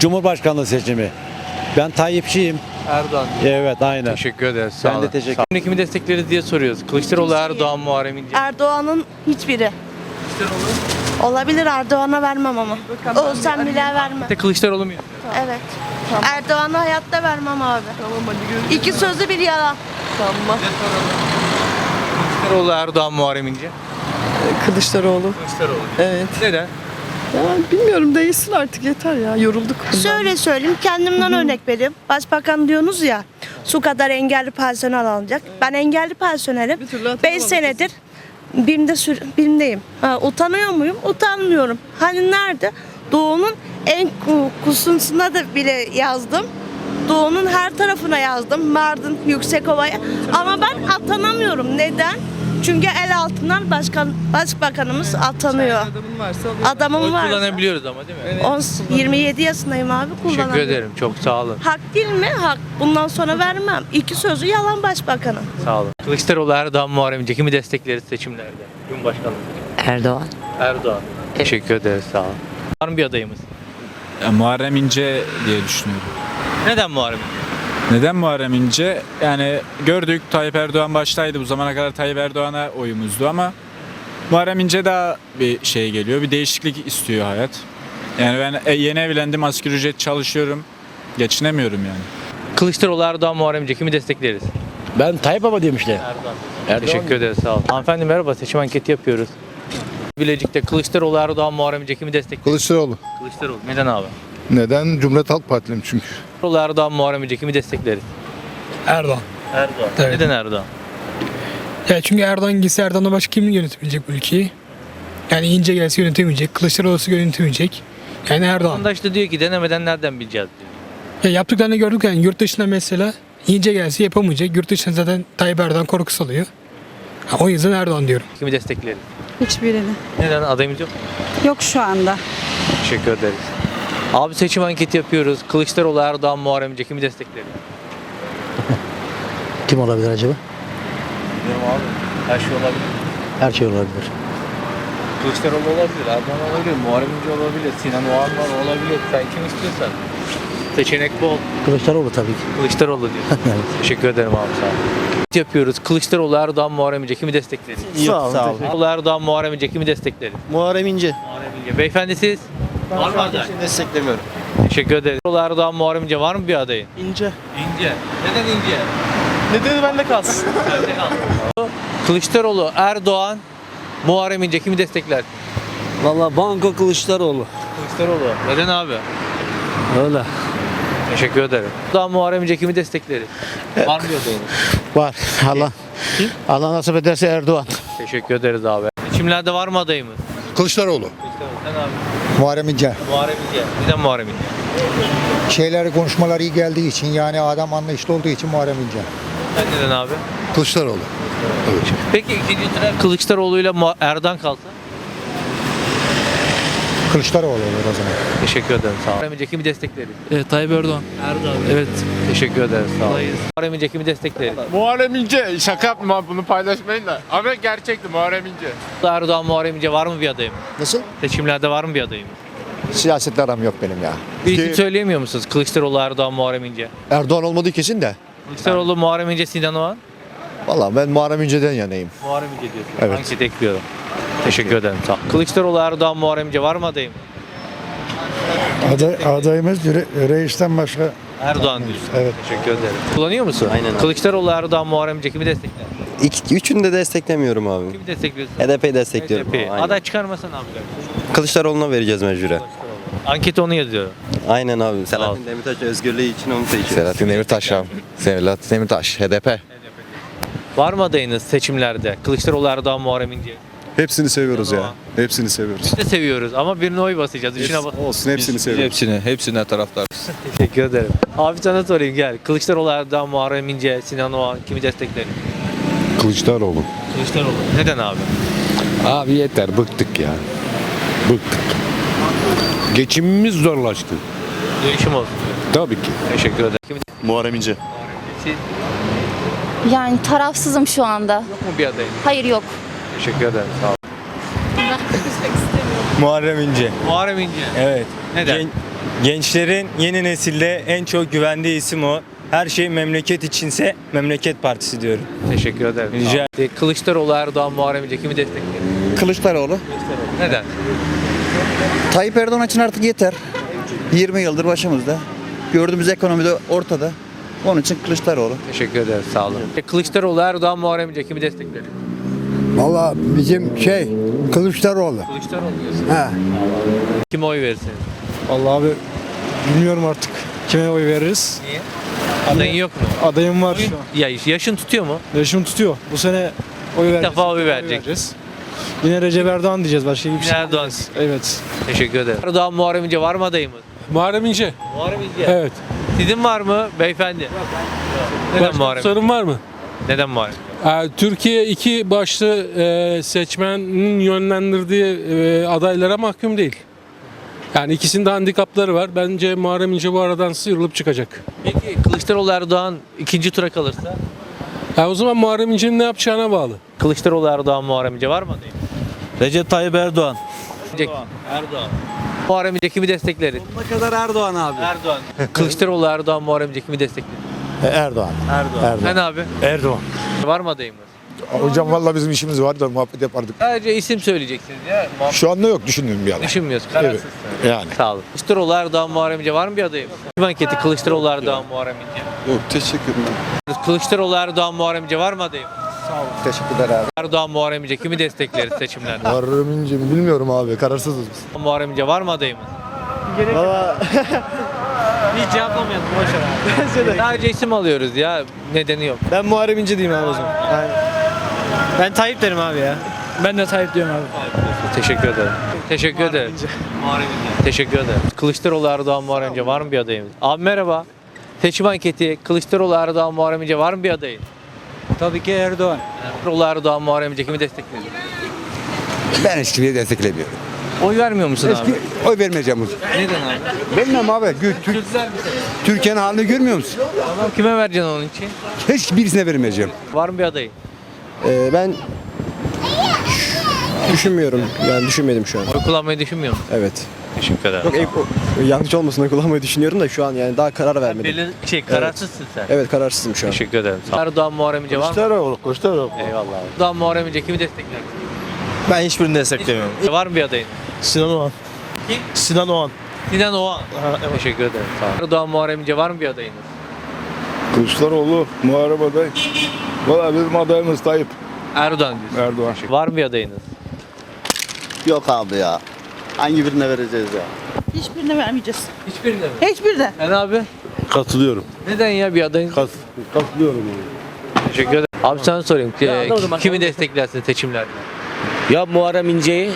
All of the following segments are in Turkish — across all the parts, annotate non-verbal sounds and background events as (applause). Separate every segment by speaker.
Speaker 1: Cumhurbaşkanlığı seçimi. Ben Tayyipçiyim.
Speaker 2: Erdoğan.
Speaker 1: Evet aynen.
Speaker 2: Teşekkür ederiz. Sağ
Speaker 1: Ben de
Speaker 2: olun.
Speaker 1: teşekkür
Speaker 2: Sağ olun. Kimi destekleriz diye soruyoruz. Kılıçdaroğlu, Erdoğan, Muharrem İnce.
Speaker 3: Erdoğan'ın hiçbiri. Olabilir Erdoğan'a vermem ama. Olsam bile vermem.
Speaker 2: De Kılıçdaroğlu mu?
Speaker 3: Evet. Erdoğan'a hayatta vermem abi. İki sözü bir yalan.
Speaker 2: Kılıçdaroğlu, Erdoğan, Muharrem İnce.
Speaker 4: Kılıçdaroğlu.
Speaker 2: Kılıçdaroğlu.
Speaker 4: Evet.
Speaker 2: Neden?
Speaker 4: Ya bilmiyorum değilsin artık yeter ya yorulduk.
Speaker 3: Şöyle söyleyeyim kendimden örnek vereyim. Başbakan diyorsunuz ya su kadar engelli personel alınacak. Ben engelli personelim.
Speaker 4: Bir türlü atamadık
Speaker 3: 5 senedir birimde sür, birimdeyim. Ha, utanıyor muyum? Utanmıyorum. Hani nerede? Doğu'nun en ku- kusunsuna da bile yazdım. Doğu'nun her tarafına yazdım. Mardin, Yüksekova'ya. Ama ben atanamıyorum. Neden? Çünkü el altından başkan, başbakanımız atanıyor.
Speaker 4: Adamın varsa alıyor.
Speaker 3: Adamım var.
Speaker 2: kullanabiliyoruz ama değil mi?
Speaker 3: On- 27 yaşındayım abi
Speaker 2: Teşekkür
Speaker 3: kullanamıyorum.
Speaker 2: ederim. Çok sağ olun.
Speaker 3: Hak değil mi? Hak. Bundan sonra vermem. İki sözü yalan başbakanın.
Speaker 2: Sağ olun. Kılıçdaroğlu, Erdoğan, Muharrem İnce. Kimi destekleriz seçimlerde? Cumhurbaşkanlığı.
Speaker 5: Erdoğan.
Speaker 2: Erdoğan. Teşekkür ederiz. Sağ olun. Var mı bir adayımız?
Speaker 6: Ya, Muharrem İnce diye düşünüyorum.
Speaker 2: Neden Muharrem İnce?
Speaker 6: Neden Muharrem İnce? Yani gördük Tayyip Erdoğan baştaydı. Bu zamana kadar Tayyip Erdoğan'a oyumuzdu ama Muharrem İnce daha bir şey geliyor. Bir değişiklik istiyor hayat. Yani ben e, yeni evlendim, asgari ücret çalışıyorum. Geçinemiyorum yani.
Speaker 2: Kılıçdaroğlu, Erdoğan, Muharrem İnce. Kimi destekleriz?
Speaker 1: Ben Tayyip Baba demişler.
Speaker 2: Erdoğan.
Speaker 1: Erdoğan
Speaker 2: Teşekkür ederiz. Sağ olun. Hanımefendi merhaba. Seçim anketi yapıyoruz. Bilecik'te Kılıçdaroğlu, Erdoğan, Muharrem İnce. Kimi destekleriz?
Speaker 7: Kılıçdaroğlu.
Speaker 2: Kılıçdaroğlu. Neden abi?
Speaker 7: Neden? Cumhuriyet Halk Partiliyim çünkü.
Speaker 2: Erdoğan, Muharrem İnce. Kimi destekleriz?
Speaker 8: Erdoğan.
Speaker 2: Erdoğan.
Speaker 8: Evet.
Speaker 2: Neden Erdoğan?
Speaker 8: Ya çünkü Erdoğan gitse Erdoğan'la başka kim yönetebilecek bu ülkeyi? Yani İnce gelse yönetemeyecek, Kılıçdaroğlu yönetemeyecek. Yani Erdoğan.
Speaker 2: Vatandaş da diyor ki denemeden nereden bileceğiz diyor.
Speaker 8: Ya yaptıklarını gördük yani yurt dışında mesela İnce gelse yapamayacak. Yurt dışında zaten Tayyip Erdoğan korku salıyor. Ha, o yüzden Erdoğan diyorum.
Speaker 2: Kimi destekleriz?
Speaker 9: Hiçbirini.
Speaker 2: Neden adayımız yok?
Speaker 9: Yok şu anda.
Speaker 2: Teşekkür ederiz. Abi seçim anketi yapıyoruz. Kılıçdaroğlu, Erdoğan, Muharrem İnce. Kimi destekleriz? (laughs)
Speaker 5: Kim olabilir acaba?
Speaker 2: Bilmiyorum abi. Her şey olabilir.
Speaker 5: Her şey olabilir.
Speaker 2: Kılıçdaroğlu olabilir, Erdoğan olabilir, Muharrem İnce olabilir, Sinan Oğan var olabilir. Sen kim istiyorsan. Seçenek bol.
Speaker 5: Kılıçdaroğlu tabii ki.
Speaker 2: Kılıçdaroğlu (laughs) diyor.
Speaker 5: Evet.
Speaker 2: Teşekkür ederim abi sağ ol. yapıyoruz. Kılıçdaroğlu, Erdoğan, Muharrem İnce. Kimi destekleriz?
Speaker 5: Sağ olun. Sağ olun.
Speaker 2: Kılıçdaroğlu, Erdoğan, Muharrem İnce. Kimi destekleriz?
Speaker 5: Muharrem İnce.
Speaker 2: Muharrem İnce. Beyefendi siz? Var mı aday?
Speaker 5: Desteklemiyorum.
Speaker 2: Teşekkür. Kılıçdaroğlu, Erdoğan, Muharrem İnce. Var mı bir adayın?
Speaker 5: İnce.
Speaker 2: İnce. Neden İnce?
Speaker 5: Nedeni bende kalsın. (laughs)
Speaker 2: Kılıçdaroğlu, Erdoğan, Muharrem İnce. Kimi destekler?
Speaker 5: Valla Banko Kılıçdaroğlu.
Speaker 2: Kılıçdaroğlu. Neden abi?
Speaker 5: Öyle.
Speaker 2: Teşekkür ederim. Erdoğan, Muharrem İnce. Kimi destekleriz? Var mı adayın?
Speaker 5: Var. Allah. Allah nasip ederse Erdoğan.
Speaker 2: Teşekkür ederiz abi. Seçimlerde var mı adayımız?
Speaker 7: Kılıçdaroğlu.
Speaker 2: Sen abi.
Speaker 10: Muharrem İnce.
Speaker 2: Muharrem İnce. Neden Muharrem İnce?
Speaker 10: Şeyleri konuşmaları iyi geldiği için yani adam anlayışlı olduğu için Muharrem İnce.
Speaker 2: Sen neden abi?
Speaker 7: Kılıçdaroğlu.
Speaker 2: Peki ikinci tura Kılıçdaroğlu'yla Mu- Erdoğan kalsa?
Speaker 10: Kılıçdaroğlu olur o zaman.
Speaker 2: Teşekkür ederim sağ ol. Muharrem İnce kimi destekleriz?
Speaker 8: Evet, Tayyip Erdoğan.
Speaker 2: Erdoğan. Evet. Teşekkür ederiz sağ ol. Muharrem İnce kimi destekleriz?
Speaker 11: Muharrem İnce şaka yaptım abi bunu paylaşmayın da. Ama gerçekti Muharrem İnce.
Speaker 2: Erdoğan, Muharrem İnce var mı bir adayım?
Speaker 5: Nasıl?
Speaker 2: Seçimlerde var mı bir adayım?
Speaker 10: Siyasetle aram yok benim ya.
Speaker 2: Bir isim söyleyemiyor musunuz? Kılıçdaroğlu, Erdoğan, Muharrem İnce.
Speaker 10: Erdoğan olmadığı kesin de.
Speaker 2: Kılıçdaroğlu, Muharrem İnce, Sinan Oğan.
Speaker 10: Valla ben Muharrem İnce'den yanayım.
Speaker 2: Muharrem İnce diyorsun.
Speaker 10: Evet.
Speaker 2: Anket ekliyorum. Teşekkür ederim sağ. Kılıçdaroğlu, Erdoğan, Muharrem İnce var mı adayım?
Speaker 7: Aday, adayımız reisten başka.
Speaker 2: Erdoğan diyorsun.
Speaker 7: Evet.
Speaker 2: Teşekkür ederim. Kullanıyor musun?
Speaker 5: Aynen abi.
Speaker 2: Kılıçdaroğlu, Erdoğan, Muharrem İnce kimi destekler?
Speaker 5: İki, üçünü de desteklemiyorum abi.
Speaker 2: Kimi destekliyorsun?
Speaker 5: HDP'yi destekliyorum.
Speaker 2: HDP.
Speaker 5: Aynen.
Speaker 2: Aday çıkarmasan abi.
Speaker 5: Kılıçdaroğlu'na vereceğiz mecburen.
Speaker 2: Anketi onu yazıyorum.
Speaker 5: Aynen abi. Selahattin Demirtaş özgürlüğü için onu seçiyoruz.
Speaker 7: Selahattin Demirtaş abi. Selahattin Demirtaş. HDP.
Speaker 2: Var mı adayınız seçimlerde? Kılıçdaroğlu, Erdoğan, Muharrem İnce.
Speaker 7: Hepsini seviyoruz
Speaker 2: ya.
Speaker 7: Hepsini seviyoruz.
Speaker 2: Biz de seviyoruz ama birine oy basacağız. Üçüne bas.
Speaker 7: Olsun hepsini seviyoruz.
Speaker 11: Hepsine, hepsine taraftar. (laughs)
Speaker 2: Teşekkür ederim. Abi sana sorayım gel. Kılıçdaroğlu, Erdoğan, Muharrem İnce, Sinan Oğan kimi destekler?
Speaker 7: Kılıçdaroğlu.
Speaker 2: Kılıçdaroğlu. Neden abi?
Speaker 7: Abi yeter bıktık ya. Bıktık. Geçimimiz zorlaştı.
Speaker 2: Değişim olsun.
Speaker 7: Tabii ki.
Speaker 2: Teşekkür ederim. Kimi
Speaker 7: Muharrem İnce.
Speaker 2: Siz
Speaker 9: Yani tarafsızım şu anda.
Speaker 2: yok mu bir adayın?
Speaker 9: Hayır yok.
Speaker 2: Teşekkür ederim. Sağ ol.
Speaker 6: Muharrem İnce.
Speaker 2: Muharrem İnce.
Speaker 6: Evet.
Speaker 2: Neden?
Speaker 12: Gençlerin yeni nesilde en çok güvendiği isim o. Her şey memleket içinse Memleket Partisi diyorum.
Speaker 2: Teşekkür ederim.
Speaker 12: Rica
Speaker 2: E, Kılıçdaroğlu, Erdoğan, Muharrem İnce kimi destekler?
Speaker 13: Kılıçdaroğlu.
Speaker 2: Neden?
Speaker 13: Tayyip Erdoğan için artık yeter. 20 yıldır başımızda. Gördüğümüz ekonomide ortada. Onun için Kılıçdaroğlu.
Speaker 2: Teşekkür ederim. Sağ olun. Kılıçdaroğlu, Erdoğan, Muharrem İnce kimi destekler?
Speaker 14: Valla bizim şey Kılıçdaroğlu.
Speaker 2: Kılıçdaroğlu diyorsun.
Speaker 14: He.
Speaker 2: Kime oy verirsiniz?
Speaker 4: Vallahi abi bilmiyorum artık kime oy veririz.
Speaker 2: Niye? Adayın yok mu?
Speaker 4: Adayım var şu an.
Speaker 2: Ya yaşın tutuyor mu?
Speaker 4: Yaşım tutuyor. Bu sene oy vereceğiz.
Speaker 2: defa oy
Speaker 4: Oy
Speaker 2: verecek.
Speaker 4: vereceğiz. Yine Recep Erdoğan diyeceğiz başka bir şey.
Speaker 2: Erdoğan.
Speaker 4: Evet.
Speaker 2: Teşekkür ederim. Erdoğan, Muharrem İnce var mı adayımız?
Speaker 11: Muharrem İnce.
Speaker 2: Muharrem İnce.
Speaker 11: Evet.
Speaker 2: Sizin var mı beyefendi? Neden Muharrem?
Speaker 11: sorun var mı?
Speaker 2: Neden Muharrem?
Speaker 11: Türkiye iki başlı e, seçmenin yönlendirdiği e, adaylara mahkum değil. Yani ikisinde handikapları var. Bence Muharrem İnce bu aradan sıyrılıp çıkacak.
Speaker 2: Peki Kılıçdaroğlu Erdoğan ikinci tura kalırsa?
Speaker 11: Ha, o zaman Muharrem İnce'nin ne yapacağına bağlı.
Speaker 2: Kılıçdaroğlu Erdoğan Muharrem İnce var mı adayım?
Speaker 1: Recep Tayyip Erdoğan.
Speaker 2: Erdoğan. Erdoğan. Muharrem İnce kimi destekleriz?
Speaker 1: Ne kadar Erdoğan abi?
Speaker 2: Erdoğan. Kılıçdaroğlu Erdoğan Muharrem İnce kimi destekleriz?
Speaker 14: Erdoğan.
Speaker 2: Erdoğan. Sen abi?
Speaker 14: Erdoğan.
Speaker 2: Var mı adayımız?
Speaker 7: Hocam valla bizim işimiz var da muhabbet yapardık.
Speaker 2: Sadece isim söyleyeceksiniz ya. Muhabbet
Speaker 7: Şu anda yok düşündüğüm bir yalan.
Speaker 2: düşünmüyoruz. Kararsız.
Speaker 7: Yani.
Speaker 2: Sağ olun. Kılıçdaroğlu Erdoğan Muharrem İnce var mı bir adayım? Kim anketi Kılıçdaroğlu Erdoğan Muharrem İnce?
Speaker 7: Yok teşekkür ederim.
Speaker 2: Kılıçdaroğlu Erdoğan Muharrem İnce var mı adayım?
Speaker 13: Teşekkürler abi.
Speaker 2: Erdoğan Muharrem İnce kimi destekleriz seçimlerde?
Speaker 7: Muharrem İnce bilmiyorum abi kararsızız biz.
Speaker 2: Muharrem İnce var mı adayımız? (laughs) Hiç cevaplamayalım boşver abi. Sadece isim alıyoruz ya. Nedeni yok.
Speaker 4: Ben Muharrem İnce diyeyim abi o zaman. Ben Tayyip derim abi ya. Ben de Tayyip diyorum abi.
Speaker 2: Teşekkür ederim. Teşekkür ederim. Muharrem İnce. Teşekkür ederim. Kılıçdaroğlu Erdoğan Muharrem İnce var mı bir adayımız? Abi merhaba. Seçim anketi Kılıçdaroğlu Erdoğan Muharrem İnce var mı bir adayın?
Speaker 1: Tabii ki Erdoğan.
Speaker 2: Kılıçdaroğlu Erdoğan Muharrem İnce kimi destekliyor?
Speaker 7: Ben hiç kimseyi desteklemiyorum.
Speaker 2: Oy vermiyor musun abi?
Speaker 7: Oy vermeyeceğim.
Speaker 2: Neden abi?
Speaker 7: Bilmem abi.
Speaker 2: Güzel bir şey.
Speaker 7: Türkiye'nin halini görmüyor musun?
Speaker 2: Tamam kime vereceksin onun için?
Speaker 7: Hiçbirisine vermeyeceğim.
Speaker 2: Var mı bir adayın?
Speaker 4: ben düşünmüyorum. Yani düşünmedim şu an.
Speaker 2: Oy kullanmayı düşünmüyor musun?
Speaker 4: Evet.
Speaker 2: Teşekkür ederim.
Speaker 4: Yok yanlış olmasın kullanmayı düşünüyorum da şu an yani daha karar vermedim.
Speaker 2: Belli şey kararsızsın sen.
Speaker 4: Evet kararsızım şu an.
Speaker 2: Teşekkür ederim. Sağ ol. Erdoğan Muharrem İnce var mı?
Speaker 7: Kılıçdaroğlu, Kılıçdaroğlu.
Speaker 2: Eyvallah abi. Erdoğan Muharrem İnce kimi destekler?
Speaker 4: Ben hiçbirini desteklemiyorum.
Speaker 2: Var mı bir adayın?
Speaker 4: Sinan Oğan.
Speaker 2: Kim?
Speaker 4: Sinan Oğan.
Speaker 2: Sinan Oğan. Teşekkür ederim. Sağ ol. Erdoğan Muharrem İnce var mı bir adayınız?
Speaker 7: Kılıçdaroğlu, Muharrem aday. Valla bizim adayımız Tayyip
Speaker 2: Erdoğan diyorsun.
Speaker 7: Erdoğan.
Speaker 2: Var mı bir adayınız?
Speaker 14: Yok abi ya. Hangi birine vereceğiz ya?
Speaker 15: Hiçbirine vermeyeceğiz.
Speaker 2: Hiçbirine mi?
Speaker 15: Hiçbirine.
Speaker 2: Sen abi?
Speaker 7: Katılıyorum.
Speaker 2: Neden ya bir adayın?
Speaker 7: Katılıyorum.
Speaker 2: Teşekkür ederim. Abi sana sorayım. Ee, kimi desteklersin seçimlerde?
Speaker 1: Ya Muharrem İnce'yi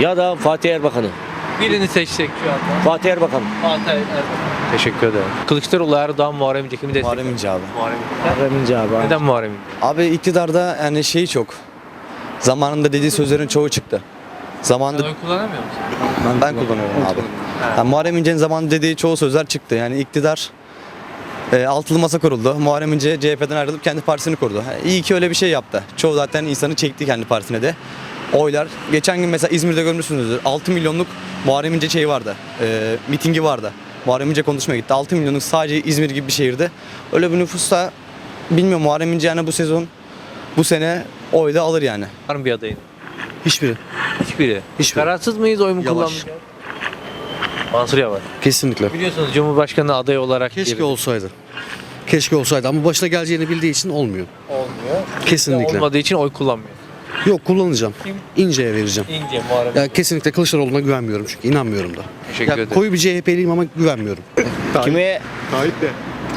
Speaker 1: ya da Fatih Erbakan'ı.
Speaker 2: Birini seçsek şu anda.
Speaker 1: Fatih Erbakan.
Speaker 2: Fatih Erdoğan. Teşekkür ederim. Kılıçdaroğlu Erdoğan Muharrem İnce kimi destekler?
Speaker 14: Muharrem İnce abi.
Speaker 2: Muharrem İnce.
Speaker 1: Muharrem İnce abi.
Speaker 2: Neden Muharrem İnce?
Speaker 14: Abi iktidarda yani şey çok. Zamanında dediği sözlerin çoğu çıktı. Zamanında
Speaker 2: Sen oy kullanamıyor musun?
Speaker 14: ben, kullanıyorum abi. Yani Muharrem İnce'nin zamanında dediği çoğu sözler çıktı. Yani iktidar e, altılı masa kuruldu. Muharrem İnce CHP'den ayrılıp kendi partisini kurdu. Ha, İyi ki öyle bir şey yaptı. Çoğu zaten insanı çekti kendi partisine de. Oylar. Geçen gün mesela İzmir'de görmüşsünüzdür. 6 milyonluk Muharrem İnce şeyi vardı. E, mitingi vardı. Muharrem İnce konuşmaya gitti. 6 milyonluk sadece İzmir gibi bir şehirde. Öyle bir nüfusta bilmiyorum Muharrem İnce yani bu sezon bu sene oy da alır yani.
Speaker 2: Var mı bir adayın?
Speaker 14: Hiçbiri.
Speaker 2: Hiçbiri.
Speaker 14: Hiçbiri.
Speaker 2: Kararsız mıyız oy mu
Speaker 14: Yavaş.
Speaker 2: kullanmayacağız? Mansur Yavaş.
Speaker 14: Kesinlikle.
Speaker 2: Biliyorsunuz Cumhurbaşkanı adayı olarak
Speaker 14: Keşke
Speaker 2: girdi.
Speaker 14: olsaydı. Keşke olsaydı ama başına geleceğini bildiği için olmuyor.
Speaker 2: Olmuyor.
Speaker 14: Kesinlikle.
Speaker 2: Olmadığı için oy kullanmıyor.
Speaker 14: Yok kullanacağım.
Speaker 2: Kim?
Speaker 14: İnce'ye vereceğim.
Speaker 2: İnce Muharrem.
Speaker 14: Ya kesinlikle Kılıçdaroğlu'na güvenmiyorum çünkü inanmıyorum da.
Speaker 2: Teşekkür
Speaker 14: Ya
Speaker 2: ederim.
Speaker 14: koyu bir CHP'liyim ama güvenmiyorum.
Speaker 1: Kime?
Speaker 7: Tayyip de.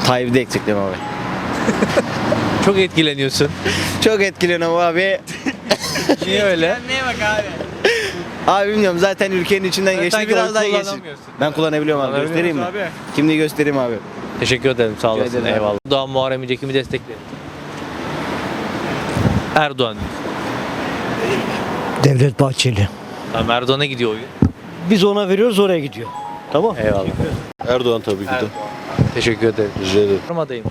Speaker 1: Tayyip'i de eksiklerim abi. (laughs)
Speaker 2: Çok etkileniyorsun.
Speaker 1: Çok etkileniyorum abi. (laughs)
Speaker 2: Niye öyle?
Speaker 1: Abi bilmiyorum zaten ülkenin içinden geçti
Speaker 2: Sanki
Speaker 1: biraz daha
Speaker 2: kullanamıyorsun.
Speaker 1: Ben kullanabiliyorum abi. Göstereyim mi?
Speaker 2: musun
Speaker 1: Kimliği göstereyim abi.
Speaker 2: Teşekkür ederim sağ olasın.
Speaker 1: abi.
Speaker 2: Eyvallah. Erdoğan Muharrem İnce kimi destekler? Erdoğan.
Speaker 1: Devlet Bahçeli.
Speaker 2: Tamam Erdoğan'a gidiyor oyu.
Speaker 1: Biz ona veriyoruz oraya gidiyor. Tamam.
Speaker 2: Eyvallah.
Speaker 7: Erdoğan tabii ki de.
Speaker 2: Erdoğan. Teşekkür ederim.
Speaker 7: Rica ederim.
Speaker 2: Mı adayım?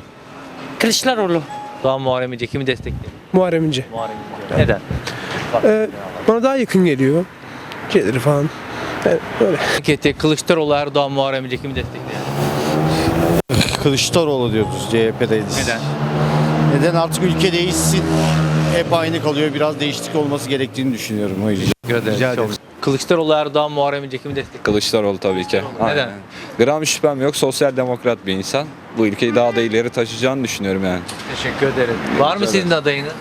Speaker 4: Kılıçdaroğlu.
Speaker 2: Erdoğan Muharrem İnce kimi destekler?
Speaker 4: Muharrem İnce.
Speaker 2: Muharrem İnce. Neden?
Speaker 4: bana daha yakın geliyor. Şeyleri falan.
Speaker 2: Anketi Kılıçdaroğlu Erdoğan Muharrem İnce kimi destekler?
Speaker 7: Kılıçdaroğlu diyoruz CHP'deyiz.
Speaker 2: Neden?
Speaker 7: Neden artık ülke değişsin. Hep aynı kalıyor. Biraz değişiklik olması gerektiğini düşünüyorum o yüzden.
Speaker 2: Teşekkür ederim.
Speaker 7: Rica
Speaker 2: Çok-
Speaker 7: ederim.
Speaker 2: Kılıçdaroğlu Erdoğan Muharrem İnce kimi destekler?
Speaker 16: Kılıçdaroğlu tabii ki.
Speaker 2: Neden?
Speaker 16: Gram şüphem yok. Sosyal demokrat bir insan. Bu ülkeyi daha da ileri taşıyacağını düşünüyorum yani.
Speaker 2: Teşekkür ederim. Var mı sizin adayınız?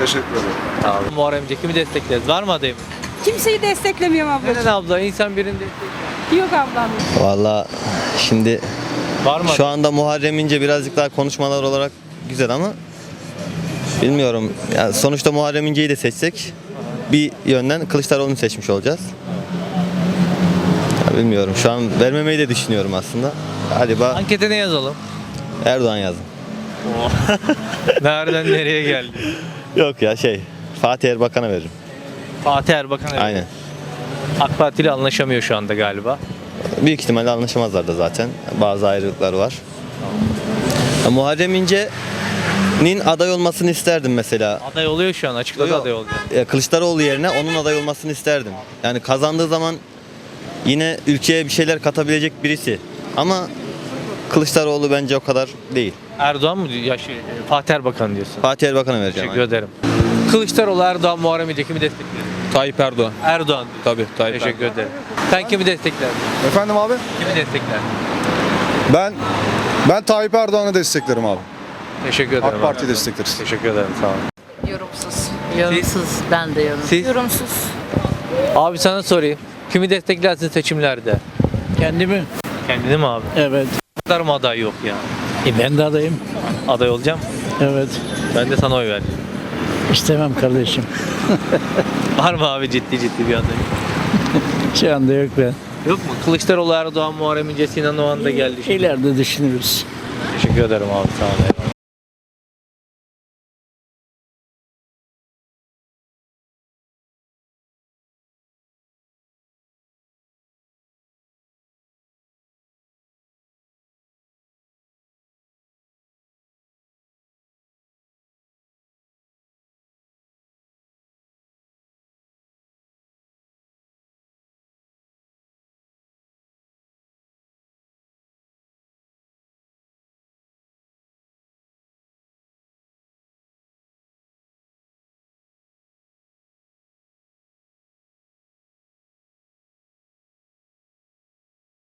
Speaker 7: Teşekkür ederim.
Speaker 2: Tamam. Muharrem İnce kimi destekleriz? Var mı adayım?
Speaker 9: Kimseyi desteklemiyorum abla.
Speaker 2: Neden abla? İnsan birini destekler.
Speaker 9: Yok ablam.
Speaker 5: Valla şimdi
Speaker 2: Var mı?
Speaker 5: şu anda Muharrem İnce birazcık daha konuşmalar olarak güzel ama bilmiyorum. Yani sonuçta Muharrem İnce'yi de seçsek bir yönden Kılıçdaroğlu'nu seçmiş olacağız. Ya bilmiyorum. Şu an vermemeyi de düşünüyorum aslında. Galiba
Speaker 2: Ankete ne yazalım?
Speaker 5: Erdoğan yazdım. (laughs)
Speaker 2: Nereden nereye geldi?
Speaker 5: Yok ya şey Fatih Erbakan'a veririm.
Speaker 2: Fatih Erbakan. evet.
Speaker 5: Aynen.
Speaker 2: AK Parti ile anlaşamıyor şu anda galiba.
Speaker 5: Büyük ihtimalle anlaşamazlar da zaten. Bazı ayrılıklar var. Ya Muharrem İnce'nin aday olmasını isterdim mesela.
Speaker 2: Aday oluyor şu an. Açıkladı
Speaker 5: Yok.
Speaker 2: aday.
Speaker 5: Ya Kılıçdaroğlu yerine onun aday olmasını isterdim. Yani kazandığı zaman yine ülkeye bir şeyler katabilecek birisi. Ama Kılıçdaroğlu bence o kadar değil.
Speaker 2: Erdoğan mı diyor? Ya şey, Fatih Erbakan diyorsun.
Speaker 5: Fatih Erbakan'a vereceğim.
Speaker 2: Teşekkür ederim. Kılıçdaroğlu Erdoğan Muharrem İnce kimi destekler?
Speaker 16: Tayyip Erdoğan.
Speaker 2: Erdoğan. diyor.
Speaker 16: Tabii Tayyip
Speaker 2: Teşekkür ederim. Sen kimi destekler?
Speaker 7: Efendim abi?
Speaker 2: Kimi destekler?
Speaker 7: Ben ben Tayyip Erdoğan'ı desteklerim abi.
Speaker 2: Teşekkür ederim.
Speaker 7: AK Parti destekleriz.
Speaker 2: Teşekkür ederim. Sağ olun.
Speaker 9: Yorumsuz. Yorumsuz. Ben de yorumsuz.
Speaker 2: Siz?
Speaker 9: Yorumsuz.
Speaker 2: Abi sana sorayım. Kimi desteklersin seçimlerde?
Speaker 12: Kendimi?
Speaker 2: Kendini mi abi?
Speaker 12: Evet.
Speaker 2: Kadar mı aday yok ya?
Speaker 12: E ben de adayım.
Speaker 2: Aday olacağım.
Speaker 12: Evet.
Speaker 2: Ben de sana oy vereceğim.
Speaker 12: İstemem kardeşim. (laughs)
Speaker 2: Var mı abi ciddi ciddi bir aday? (laughs)
Speaker 12: Şu anda yok ben.
Speaker 2: Yok mu? Kılıçdaroğlu Erdoğan Muharrem İnce Sinan Oğan da geldi. şimdi.
Speaker 12: İleride düşünürüz.
Speaker 2: Teşekkür ederim abi sağ olun.